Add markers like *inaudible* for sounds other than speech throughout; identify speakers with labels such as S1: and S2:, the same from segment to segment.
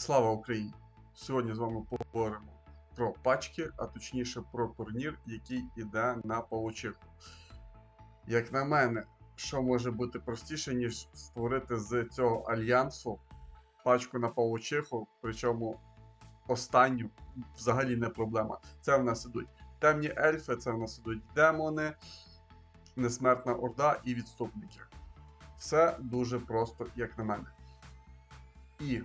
S1: Слава Україні! Сьогодні з вами поговоримо про пачки, а точніше про турнір, який іде на паучиху. Як на мене, що може бути простіше, ніж створити з цього альянсу пачку на паучиху, причому останню взагалі не проблема. Це в нас ідуть темні ельфи, це в нас ідуть демони, несмертна орда і відступники. Все дуже просто, як на мене. І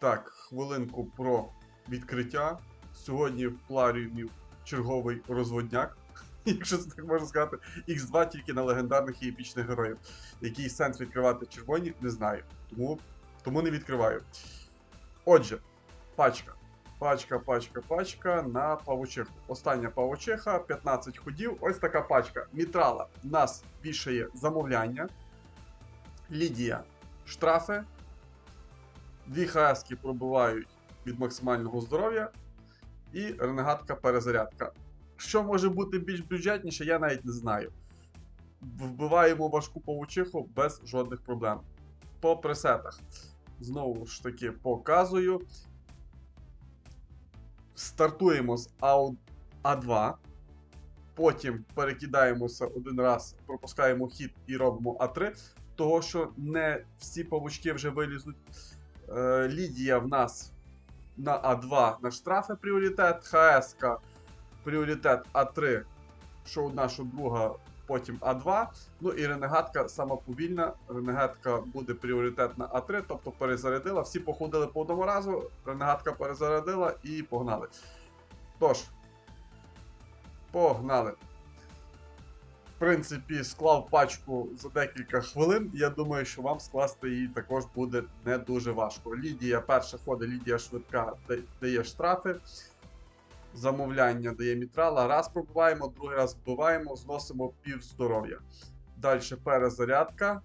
S1: так, хвилинку про відкриття. Сьогодні в пларіумів черговий розводняк, *laughs* якщо це так можна сказати. X2 тільки на легендарних і епічних героїв. Який сенс відкривати червоні, не знаю. Тому, тому не відкриваю. Отже, пачка. Пачка, пачка, пачка на павучиху. Остання павучиха, 15 ходів. Ось така пачка. Мітрала нас вішає замовляння. Лідія штрафи. Дві хаски пробивають від максимального здоров'я. І ренегатка перезарядка. Що може бути більш бюджетніше, я навіть не знаю. Вбиваємо важку павучиху без жодних проблем. По пресетах. Знову ж таки показую. Стартуємо з АУ- А2. Потім перекидаємося один раз, пропускаємо хід і робимо А3. Того, що не всі павучки вже вилізуть. Е, Лідія в нас на А2 на штрафи пріоритет, ХС пріоритет А3, що одна, що друга, потім А2. Ну і ренегатка сама повільна. Ренегатка буде пріоритет на А3, тобто перезарядила. Всі походили по одному разу, ренегатка перезарядила і погнали. Тож, погнали. Принципі, склав пачку за декілька хвилин. Я думаю, що вам скласти її також буде не дуже важко. Лідія перша ходить, Лідія швидка дає штрафи. Замовляння дає мітрала. Раз пробиваємо, другий раз вбиваємо, зносимо пів здоров'я. Далі перезарядка.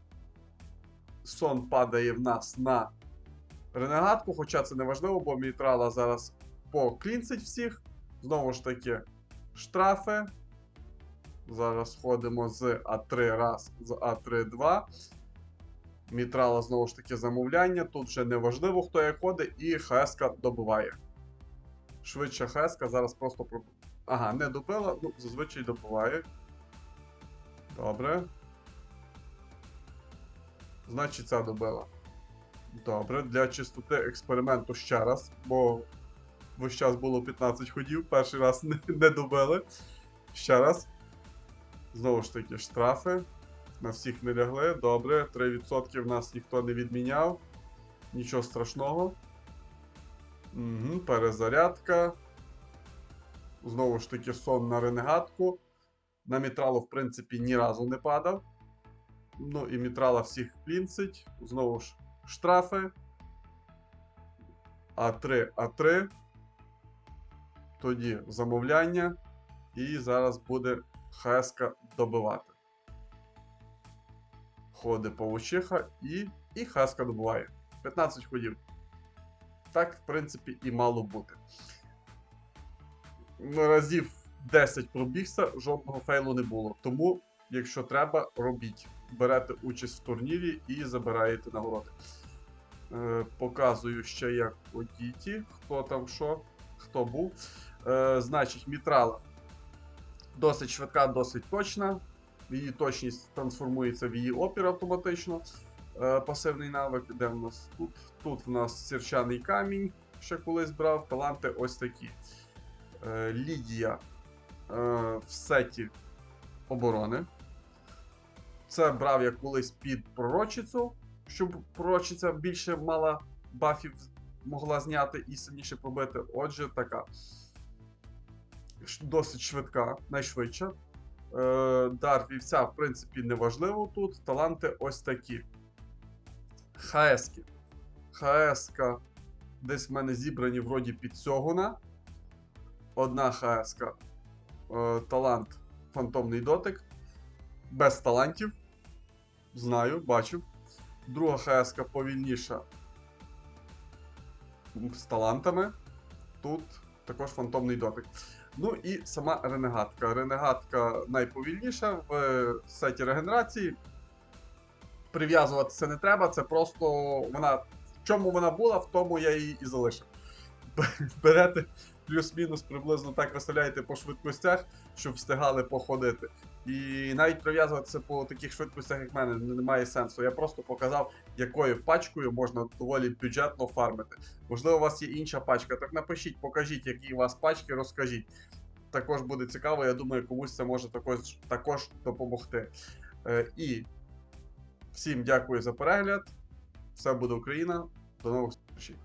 S1: Сон падає в нас на ренегатку, хоча це не важливо, бо мітрала зараз поклінцить всіх. Знову ж таки, штрафи. Зараз ходимо з А3 раз, з А3 2. Мітрала знову ж таки замовляння. Тут вже не важливо, хто як ходить, і ХС добиває. Швидше ХС зараз просто про. Ага, не добила, ну, зазвичай добиває. Добре. Значить, ця добила. Добре, для чистоти експерименту ще раз, бо весь час було 15 ходів, перший раз *laughs* не, не добили. Ще раз. Знову ж таки, штрафи. На всіх не лягли. Добре, 3% в нас ніхто не відміняв. Нічого страшного. Угу, перезарядка. Знову ж таки, сон на ренегатку. На мітралу, в принципі, ні разу не падав. Ну і мітрала всіх плінцить. Знову ж штрафи. А3, А3. Тоді замовляння. І зараз буде Хаска добивати. Ходить павучиха і, і Хаска добиває. 15 ходів. Так, в принципі, і мало бути. Разів 10 пробігся, жодного фейлу не було. Тому, якщо треба, робіть. Берете участь в турнірі і забираєте нагороди. Е, показую ще як у Діті, хто там що, хто був. Е, значить, Мітрала досить швидка, досить точна. Її точність трансформується в її опір автоматично. Е, пасивний навик, де в нас тут? Тут в нас сірчаний камінь, ще колись брав, таланти ось такі. Е, Лідія е, в сеті оборони. Це брав я колись під пророчицю, щоб пророчиця більше мала бафів могла зняти і сильніше пробити. Отже, така досить швидка, найшвидша. Е, дар вівця, в принципі, не важливо тут. Таланти ось такі. ХСки. ХСка десь в мене зібрані вроді під Сьогуна. Одна ХСка. Е, талант фантомний дотик. Без талантів. Знаю, бачив. Друга ХСка повільніша. З талантами. Тут також фантомний дотик. Ну і сама ренегатка. Ренегатка найповільніша в е, сеті регенерації. Прив'язуватися не треба, це просто вона чому вона була, в тому я її і залишив. *laughs* Берете плюс-мінус приблизно так виставляєте по швидкостях, щоб встигали походити. І навіть прив'язуватися по таких швидкостях, як мене, немає сенсу. Я просто показав, якою пачкою можна доволі бюджетно фармити. Можливо, у вас є інша пачка, так напишіть, покажіть, які у вас пачки, розкажіть. Також буде цікаво, я думаю, комусь це може також, також допомогти. Е, і всім дякую за перегляд. Все буде Україна. До нових зустрічей.